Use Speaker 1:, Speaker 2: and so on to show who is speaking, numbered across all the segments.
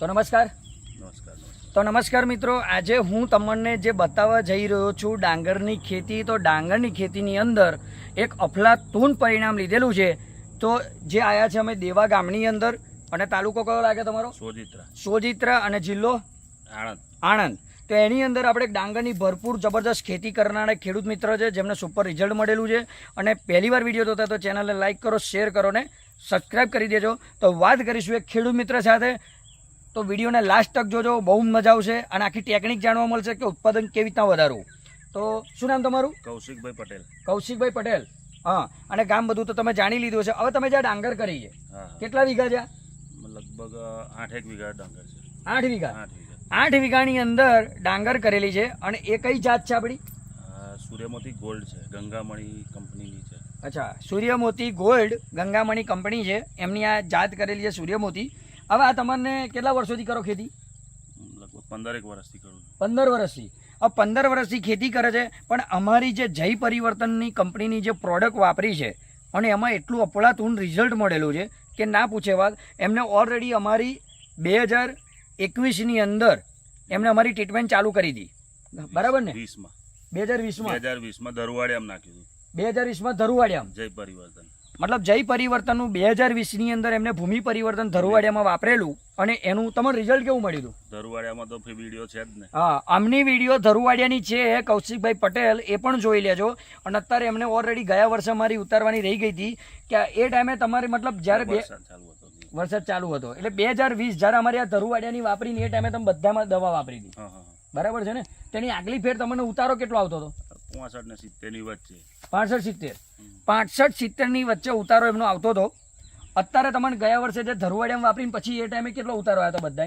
Speaker 1: તો નમસ્કાર.
Speaker 2: નમસ્કાર
Speaker 1: તો નમસ્કાર મિત્રો આજે હું તમને જે બતાવવા જઈ રહ્યો છું ડાંગરની ખેતી તો ડાંગરની ખેતીની અંદર એક અફલાતૂન પરિણામ લીધેલું છે. તો જે આયા છે અમે દેવા ગામની અંદર અને તાલુકો કયો લાગે તમારો?
Speaker 2: સોજિત્રા.
Speaker 1: સોજિત્રા અને જિલ્લો?
Speaker 2: આણંદ.
Speaker 1: આણંદ. તો એની અંદર આપણે ડાંગરની ભરપૂર જબરદસ્ત ખેતી કરનાર ખેડૂત મિત્ર છે જેમને સુપર રિઝલ્ટ મળેલું છે. અને પહેલી વાર વીડિયો જોતા તો ચેનલને લાઇક કરો શેર કરો ને સબસ્ક્રાઇબ કરી દેજો. તો વાત કરીશું એક ખેડૂત મિત્ર સાથે તો વિડીયોને લાસ્ટ તક જોજો બહુ મજા આવશે અને આખી ટેકનિક જાણવા મળશે કે ઉત્પાદન કેવી રીતના વધારવું. તો શું નામ તમારું?
Speaker 2: કૌશિકભાઈ પટેલ.
Speaker 1: કૌશિકભાઈ પટેલ. હા અને ગામ બધું તો તમે જાણી લીધું છે હવે તમે જ્યાં ડાંગર કરી છે કેટલા વીઘા છે?
Speaker 2: લગભગ આઠ એક વીઘા ડાંગર છે.
Speaker 1: આઠ વીઘા?
Speaker 2: આઠ
Speaker 1: વીઘાની અંદર ડાંગર કરેલી છે. અને એ કઈ જાત છે આપણી?
Speaker 2: સૂર્યમોતી ગોલ્ડ છે ગંગામણી કંપનીની છે.
Speaker 1: અચ્છા સૂર્યમોતી ગોલ્ડ ગંગામણી કંપની છે. એમની આ જાત કરેલી છે સૂર્યમોતી. હવે આ તમને કેટલા વર્ષોથી કરો ખેતી?
Speaker 2: લગભગ પંદરેક વર્ષથી કરું
Speaker 1: પંદર વર્ષથી. આ પંદર વર્ષથી ખેતી કરે છે પણ અમારી જે જય પરિવર્તનની કંપનીની જે પ્રોડક્ટ વાપરી છે અને એમાં એટલું અપળાતું રિઝલ્ટ મળેલું છે કે ના પૂછે વાત એમને ઓલરેડી અમારી બે હજાર એકવીસની અંદર એમને અમારી ટ્રીટમેન્ટ ચાલુ કરી હતી બરાબર ને?
Speaker 2: વીસમાં.
Speaker 1: બે હજાર
Speaker 2: બે
Speaker 1: વીસમાં
Speaker 2: હજાર વીસમાં ધરુવાડિયામ નાખ્યું
Speaker 1: બે હજાર વીસમાં ધરુવાડિયામ
Speaker 2: જય પરિવર્તન.
Speaker 1: મતલબ જય પરિવર્તનનું બે હજાર વીસની અંદર એમને ભૂમિ પરિવર્તન ધરુવાડિયામાં વાપરેલું અને એનું તમને રિઝલ્ટ કેવું મળ્યું
Speaker 2: ધરુવાડિયામાં તો વીડિયો છે જ ને.
Speaker 1: હા આમની વીડિયો ધરુવાડિયાની છે કૌશિકભાઈ પટેલ એ પણ જોઈ લેજો. અને અત્યારે એમને ઓલરેડી ગયા વર્ષે મારી ઉતારવાની રહી ગઈ હતી કે એ ટાઈમે તમારે મતલબ જ્યારે બે
Speaker 2: વરસાદ ચાલુ હતો
Speaker 1: એટલે બે હજાર વીસ જ્યારે અમારી આ ધરુવાડિયાની વાપરીને એ ટાઈમે તમે બધામાં દવા વાપરી હતી. બરાબર છે ને? તેની આગલી ફેર તમને ઉતારો કેટલો આવતો હતો?
Speaker 2: પાંસઠ ને સિત્તેરની વચ્ચે.
Speaker 1: પાસઠ સિત્તેર.
Speaker 2: હમ.
Speaker 1: પાસઠ સિત્તેરની વચ્ચે ઉતારો એમનો આવતો હતો. અત્યારે તમને ગયા વર્ષે જે ધરુવાડિયામાં વાપરીને પછી એ ટાઈમે કેટલો ઉતારો આવ્યો હતો બધા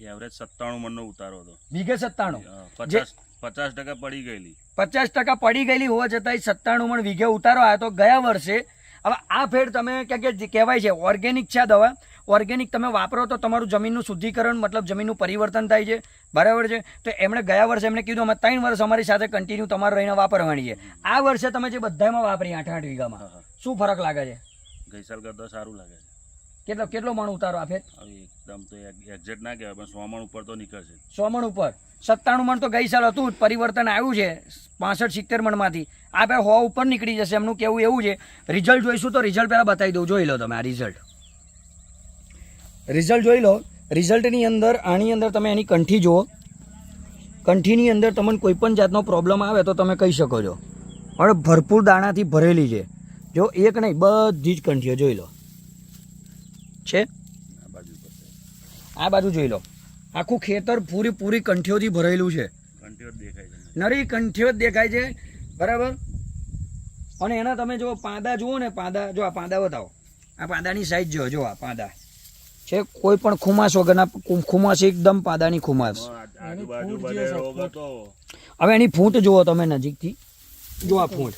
Speaker 2: એવરેજ સત્તાણું મણનો ઉતારો હતો.
Speaker 1: વીઘે સત્તાણું.
Speaker 2: અ, પચાસ પચાસ ટકા પડી ગયેલી.
Speaker 1: પચાસ ટકા પડી ગયેલી હોવા છતાંય સત્તાણું મણ વીઘે ઉતારો આવ્યો તો ગયા વર્ષે હવે આ ફેર તમે કે કહેવાય છે ઓર્ગેનિક છે દવા. ઓર્ગેનિક તમે વાપરો તો તમારું જમીનનું શુદ્ધિકરણ મતલબ જમીનનું પરિવર્તન થાય છે. બરાબર છે? તો એમણે ગયા વર્ષે એમણે કીધું અમે ત્રણ વર્ષ અમારી સાથે કન્ટિન્યુ તમારે રહીને વાપરવાની છે. આ વર્ષે તમે જે બધામાં વાપરી આઠ આઠ વીઘામાં શું ફરક લાગે છે?
Speaker 2: ગઈ સાલ કરતાં સારું લાગે છે.
Speaker 1: કેટલો કેટલો મણ ઉતારો
Speaker 2: આપે? એકદમ તો એક્ઝેક્ટ ના કહેવાય પણ સો મણ ઉપર તો નીકળશે
Speaker 1: સો મણ ઉપર. સત્તાણું મણ તો ગઈ સાલ હતું પરિવર્તન આવ્યું છે પાસઠ સિત્તેર મણમાંથી. આ હો ઉપર નીકળી જશે એમનું કેવું એવું છે. રિઝલ્ટ જોઈશું તો રિઝલ્ટ પહેલાં બતાવી દઉં. જોઈ લો તમે આ રિઝલ્ટ. રિઝલ્ટ જોઈ લો. રિઝલ્ટની અંદર આની અંદર તમે એની કંઠી જુઓ. કંઠીની અંદર તમને કોઈપણ જાતનો પ્રોબ્લેમ આવે તો તમે કહી શકો છો. પણ ભરપૂર દાણાથી ભરેલી છે. જો એક નહીં બધી જ કંઠીઓ જોઈ લો. છે?
Speaker 2: આ બાજુ
Speaker 1: જોઈ લો. આખું ખેતર પૂરી પૂરી કંઠીઓથી ભરેલું છે. નરી કંઠીઓ જ દેખાય છે. બરાબર? અને એના તમે જો પાંદા જુઓ ને પાંદા જો આ પાંદા બતાવો. આ પાંદાની સાઈઝ જો જો આ પાંદા. છે? કોઈ પણ ખુમાશ વગરના ખુમાશ ખુમાસ એકદમ પાદાની
Speaker 2: ખુમાશ.
Speaker 1: હવે એની ફૂંટ જુઓ તમે નજીકથી. જો આ ફૂંટ.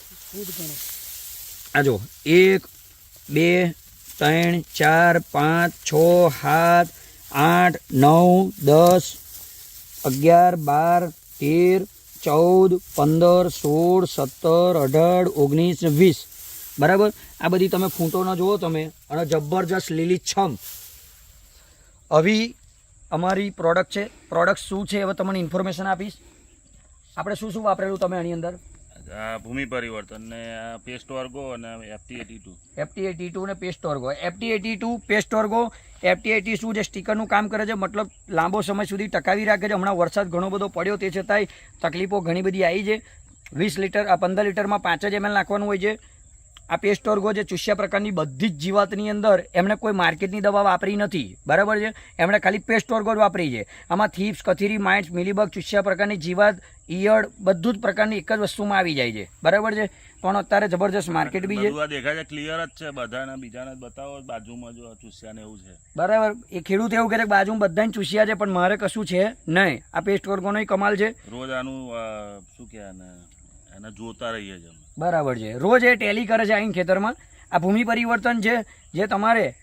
Speaker 1: આ જો એક બે ત્રણ ચાર પાંચ છ સાત આઠ નવ દસ અગિયાર બાર તેર ચૌદ પંદર સોળ સત્તર અઢાર ઓગણીસ વીસ. બરાબર? આ બધી તમે ફૂંટોના જુઓ તમે. અને જબરજસ્ત લીલીછમ આવી અમારી પ્રોડક્ટ છે. પ્રોડક્ટ શું છે હવે તમને ઇન્ફોર્મેશન આપીશ. આપણે શું શું વાપરેલું તમે આની અંદર?
Speaker 2: ભૂમિ પરિવર્તન ને પેસ્ટ વર્ગો અને FT at two
Speaker 1: FT at two ને પેસ્ટ ઓર્ગો એફટી એટી ટુ પેસ્ટ ઓર્ગો એફટી એટી શું જે સ્ટીકરનું કામ કરે છે મતલબ લાંબો સમય સુધી ટકાવી રાખે છે. હમણાં વરસાદ ઘણો બધો પડ્યો તે છતાંય તકલીફો ઘણી બધી આવી છે. વીસ લીટર આ પંદર લીટરમાં પાંચ જ એમએલ નાખવાનું હોય છે. આ પેસ્ટ ઓર્ગો જે ચૂસ્યા પ્રકારની બધી જ જીવાતની અંદર એમણે કોઈ માર્કેટની દવા વાપરી નથી. બરાબર છે? એમણે ખાલી પેસ્ટોર્ગો જ વાપરી છે. આમાં થીપ્સ કથીરી માઇટ્સ મિલીબગ ચૂસ્યા પ્રકારની જીવાત ઈયળ બધું જ પ્રકારની એક જ વસ્તુમાં આવી જાય છે. બરાબર છે? પણ અત્યારે જબરજસ્ત માર્કેટ બી છે.
Speaker 2: દેખાય છે ક્લિયર જ છે. બધાને બીજાને બતાવો બાજુમાં જો ચૂસ્યા ને એવું છે.
Speaker 1: બરાબર. એ ખેડૂત એવું કહે કે બાજુમાં બધાને ચૂસ્યા છે પણ મારે કશું છે નહીં. આ પેસ્ટોર્ગો ઓર્ગોનો કમાલ છે.
Speaker 2: રોજ આનું શું કહેવાય એને? જોતા રહીએ છીએ
Speaker 1: બરાબર છે. રોજ એ ટેલી કરે છે અહીં ખેતરમાં. આ ભૂમિ પરિવર્તન છે જે તમારે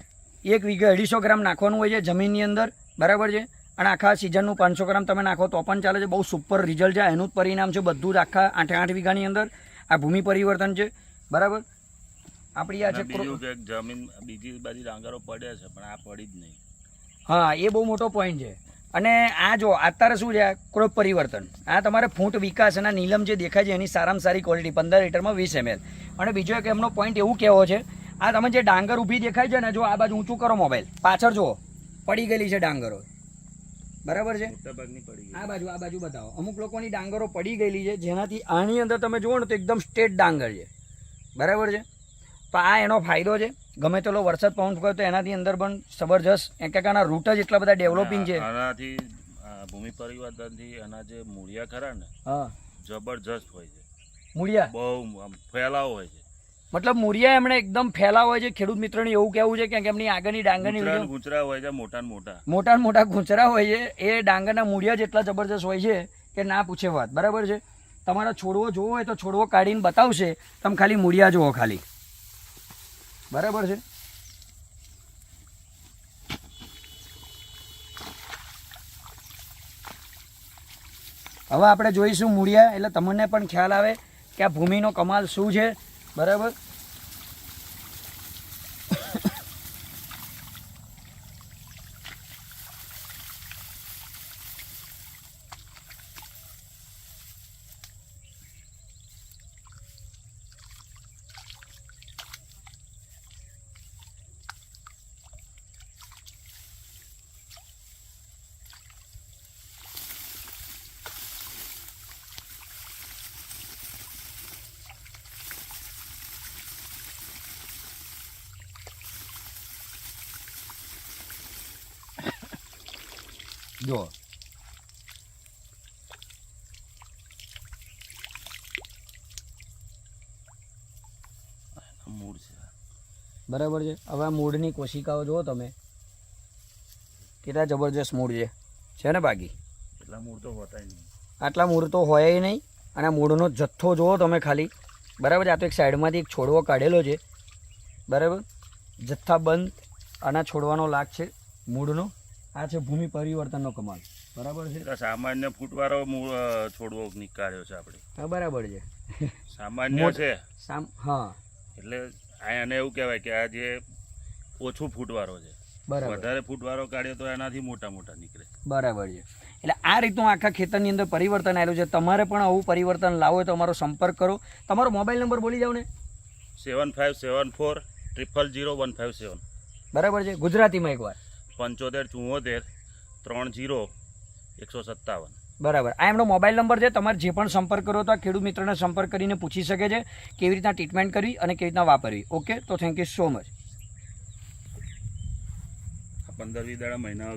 Speaker 1: એક વીઘે અઢીસો ગ્રામ નાખવાનું હોય છે જમીનની અંદર. બરાબર છે? અને આખા સિઝનનું પાંચસો ગ્રામ તમે નાખો તો પણ ચાલે છે. બહુ સુપર રિઝલ્ટ છે. એનું જ પરિણામ છે બધું જ આખા આઠે આઠ વીઘાની અંદર. આ ભૂમિ પરિવર્તન છે. બરાબર? આપણી આ છે
Speaker 2: જમીન બીજી બાજુ ડાંગરો પડ્યા છે પણ આ પડી જ નહીં.
Speaker 1: હા એ બહુ મોટો પોઈન્ટ છે. અને આ જો અત્યારે શું છે? ક્રોપ પરિવર્તન. આ તમારે ફૂટ વિકાસ અને નીલમ જે દેખાય છે એની સારામાં સારી ક્વોલિટી પંદર લીટરમાં વીસ એમએલ અને બીજો એક એમનો પોઈન્ટ એવું કહેવો છે આ તમે જે ડાંગર ઊભી દેખાય છે ને જો આ બાજુ ઊંચું કરો મોબાઈલ પાછળ જુઓ પડી ગયેલી છે ડાંગરો. બરાબર છે? આ બાજુ આ બાજુ બતાવો. અમુક લોકોની ડાંગરો પડી ગયેલી છે જેનાથી આની અંદર તમે જુઓ ને તો એકદમ સ્ટેટ ડાંગર છે. બરાબર છે? તો આ એનો ફાયદો છે. ગમે તેટલો વરસાદ પવન ફૂંકાય તો એનાથી અંદર પણ જબરજસ્ત એક એકાના રૂટ જ એટલા બધા ડેવલપિંગ છે.
Speaker 2: આનાથી ભૂમિ પરિવર્તનથી એના જે મૂળિયા ખરા ને
Speaker 1: હા.
Speaker 2: જબરજસ્ત હોય છે.
Speaker 1: મૂળિયા?
Speaker 2: બહુ ફેલાવો હોય છે.
Speaker 1: મતલબ મૂળિયા એમણે એકદમ ફેલાવ હોય છે. ખેડૂત મિત્રોને એવું કહેવું છે કે એમની આગળની ડાંગરની
Speaker 2: ગુંચરા હોય છે મોટા મોટા.
Speaker 1: મોટા મોટા ગુંચરા હોય છે. એ ડાંગરના મૂળિયા જેટલા જબરજસ્ત હોય છે કે ના પૂછે વાત. બરાબર છે? તમારો છોડવો જોવો હોય તો છોડવો કાઢીને બતાવશે. તમે ખાલી મૂળિયા જુઓ ખાલી. બરાબર છે? હવે આપણે જોઈશું મૂળિયા, એટલે તમને પણ ખ્યાલ આવે કે આ ભૂમિનો કમાલ શું છે? બરાબર? જુઓ
Speaker 2: મૂળ છે.
Speaker 1: બરાબર છે? હવે આ મૂળની કોશિકાઓ જુઓ તમે. કેટલા જબરજસ્ત મૂળ છે. છે ને બાકી?
Speaker 2: એટલા મૂળ તો હોતા નહીં.
Speaker 1: આટલા મૂળ તો હોય નહીં. અને આ મૂળનો જથ્થો જુઓ તમે ખાલી. બરાબર છે? આ તો એક સાઈડમાંથી એક છોડવો કાઢેલો છે. બરાબર? જથ્થાબંધ આના છોડવાનો લાગ છે મૂળનો. આ છે ભૂમિ પરિવર્તનનો કમાલ. બરાબર છે?
Speaker 2: સામાન્ય ફૂટવારો છોડવો નીકાળ્યો છે આપણે.
Speaker 1: હા બરાબર છે.
Speaker 2: સામાન્ય છે.
Speaker 1: હા.
Speaker 2: એટલે આને એવું કહેવાય કે આ જે ઓછું ફૂટવારો છે. વધારે ફૂટવારો કાઢ્યો તો એનાથી મોટા મોટા નીકળે.
Speaker 1: બરાબર છે. એટલે આ રીતનું આખા ખેતરની અંદર પરિવર્તન આવેલું છે. તમારે પણ આવું પરિવર્તન લાવો હોય તો અમારો સંપર્ક કરો. તમારો મોબાઈલ નંબર બોલી જાઓ ને.
Speaker 2: Seven five seven four triple zero one five seven.
Speaker 1: બરાબર છે? ગુજરાતીમાં એકવાર.
Speaker 2: પંચોતેર ચુંવોતેર ત્રણ જીરો એકસો સત્તાવન.
Speaker 1: બરાબર. આ એમનો મોબાઈલ નંબર છે. તમારે જે પણ સંપર્ક કરો તો આ ખેડૂત મિત્રને સંપર્ક કરીને પૂછી શકે છે કેવી રીતના ટ્રીટમેન્ટ કરવી અને કેવી રીતના વાપરવી. ઓકે તો થેન્ક યુ સો મચ
Speaker 2: પંદર વીસ દાડા મહિના